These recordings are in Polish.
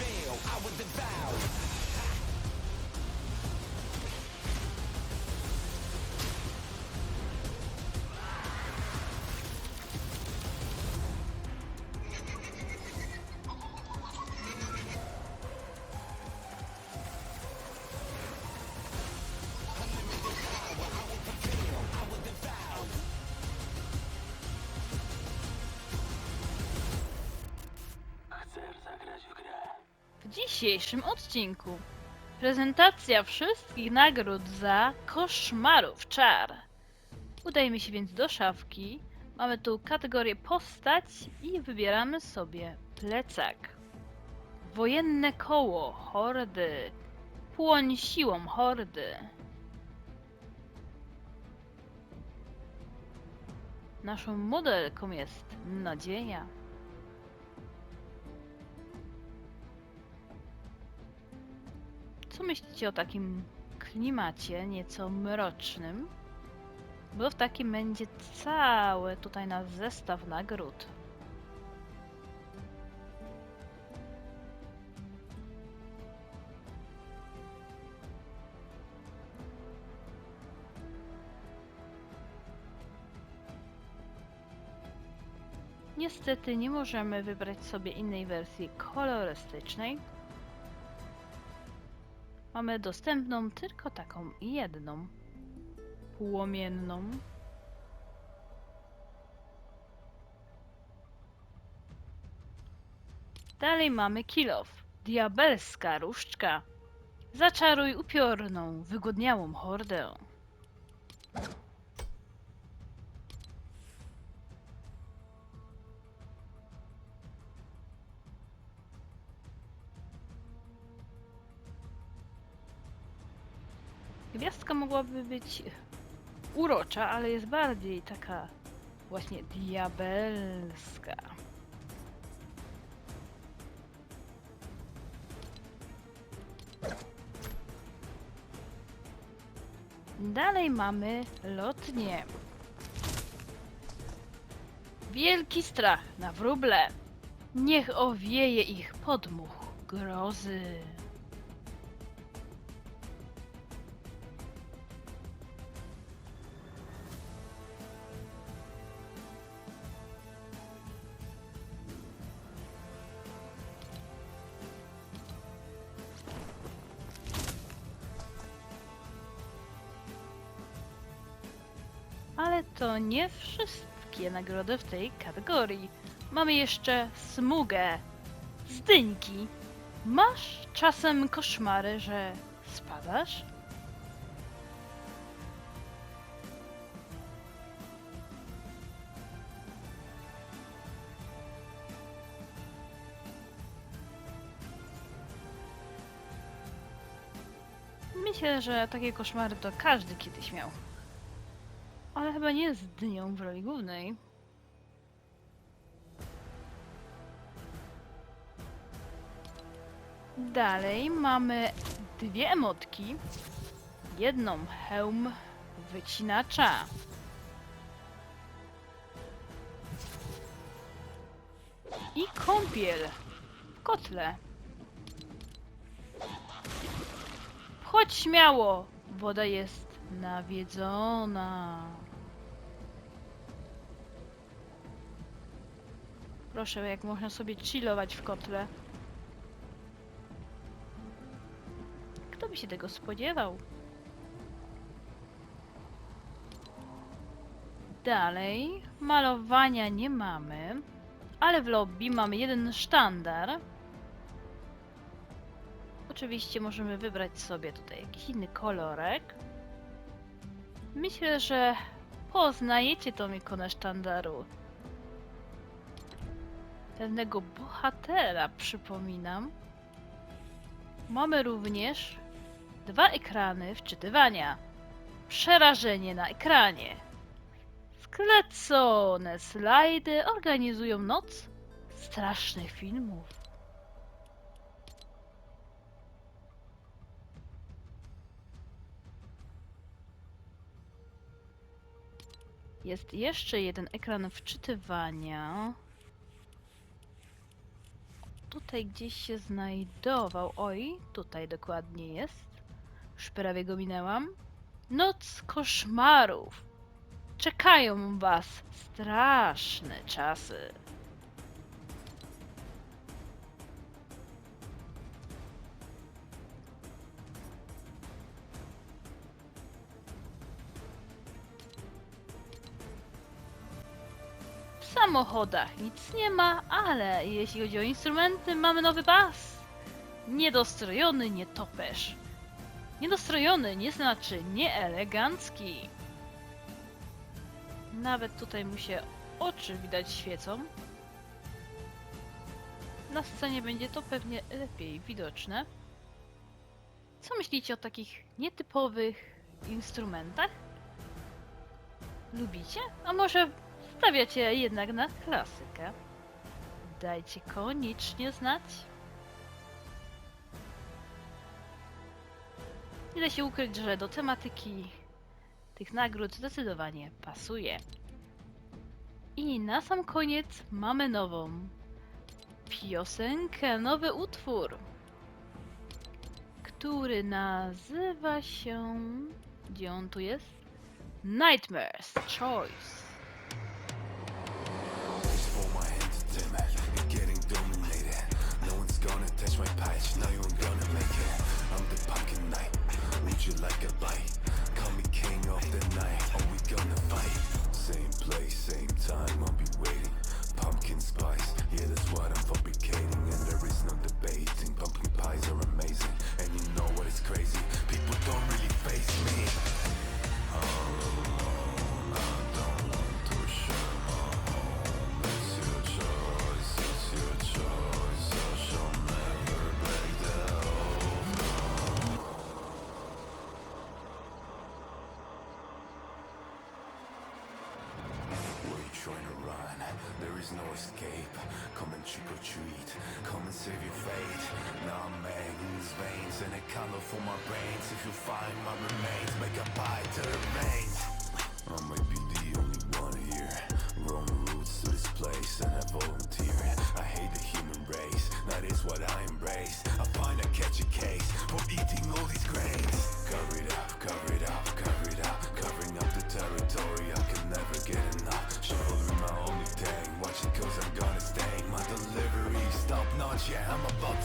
fail, I was devour dzisiejszym odcinku prezentacja wszystkich nagród za koszmarów czar. Udajmy się więc do szafki. Mamy tu kategorię postać i wybieramy sobie plecak. Wojenne koło hordy. Płoń siłą hordy. Naszą modelką jest nadzieja. Co myślicie o takim klimacie nieco mrocznym? Bo w takim będzie cały tutaj nasz zestaw nagród. Niestety nie możemy wybrać sobie innej wersji kolorystycznej, Mamy dostępną tylko taką jedną. Płomienną. Dalej mamy kilof. Diabelska różdżka. Zaczaruj upiorną, wygodniałą hordę. Gwiazdka mogłaby być urocza, ale jest bardziej taka właśnie diabelska. Dalej mamy lotnie. Wielki strach na wróble. Niech owieje ich podmuch grozy. To nie wszystkie nagrody w tej kategorii. Mamy jeszcze smugę z dyńki. Masz czasem koszmary, że spadasz? Myślę, że takie koszmary to każdy kiedyś miał. Ale chyba nie z dnią w roli głównej. Dalej mamy dwie emotki. Jedną hełm wycinacza. I kąpiel w kotle. Chodź śmiało, woda jest nawiedzona. Proszę, jak można sobie chillować w kotle. Kto by się tego spodziewał? Dalej, malowania nie mamy, ale w lobby mamy jeden sztandar. Oczywiście możemy wybrać sobie tutaj jakiś inny kolorek. Myślę, że poznajecie tą ikonę sztandaru. Pewnego bohatera, przypominam. Mamy również dwa ekrany wczytywania. Przerażenie na ekranie. Sklecone slajdy organizują noc strasznych filmów. Jest jeszcze jeden ekran wczytywania. Tutaj gdzieś się znajdował. Oj, tutaj dokładnie jest. Już prawie go minęłam. Noc koszmarów. Czekają was straszne czasy. Samochodach nic nie ma, ale jeśli chodzi o instrumenty, mamy nowy bas. Niedostrojony nietoperz. Niedostrojony nie znaczy nieelegancki. Nawet tutaj mu się oczy widać świecą. Na scenie będzie to pewnie lepiej widoczne. Co myślicie o takich nietypowych instrumentach? Lubicie? A może stawiacie jednak na klasykę? Dajcie koniecznie znać. Nie da się ukryć, że do tematyki tych nagród zdecydowanie pasuje. I na sam koniec mamy nową piosenkę, nowy utwór, który nazywa się. Gdzie on tu jest? Nightmare's Choice. Now you ain't gonna make it. I'm the pumpkin knight. Would you like a bite? Call me king of the night. Save your fate. In these veins and a color for my brains. If you find my remains, make a bite to the veins. Oh I might I'm above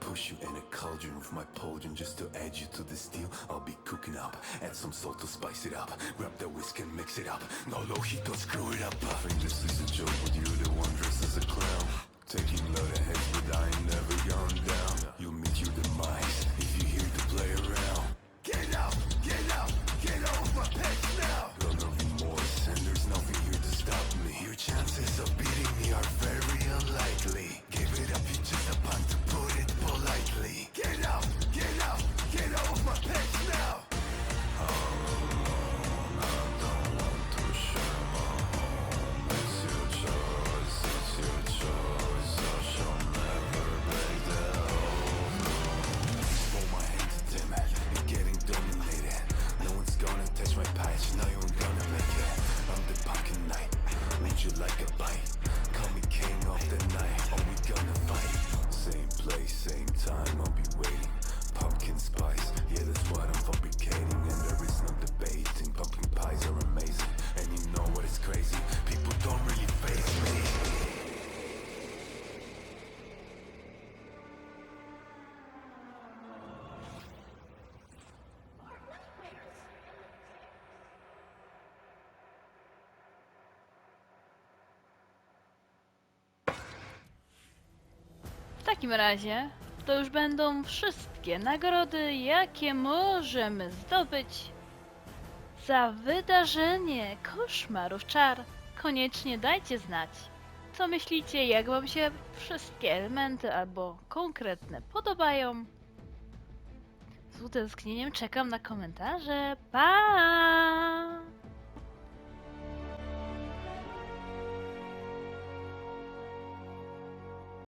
Push you in a cauldron with my potion just to add you to the steel. I'll be cooking up, add some salt to spice it up. Grab the whisk and mix it up. No don't screw it up. I this is a joke, with you're the one dressed as a clown. Taking load of heads, but I ain't never place, same time. I'll be waiting. Pumpkin spice, yeah, that's what I'm fabricating, and there is no debating. Pumpkin pies are amazing, and you know what is crazy? Takim razie to już będą wszystkie nagrody, jakie możemy zdobyć za wydarzenie Koszmarów Czar. Koniecznie dajcie znać, co myślicie, jak wam się wszystkie elementy albo konkretne podobają. Z utęsknieniem czekam na komentarze. Pa!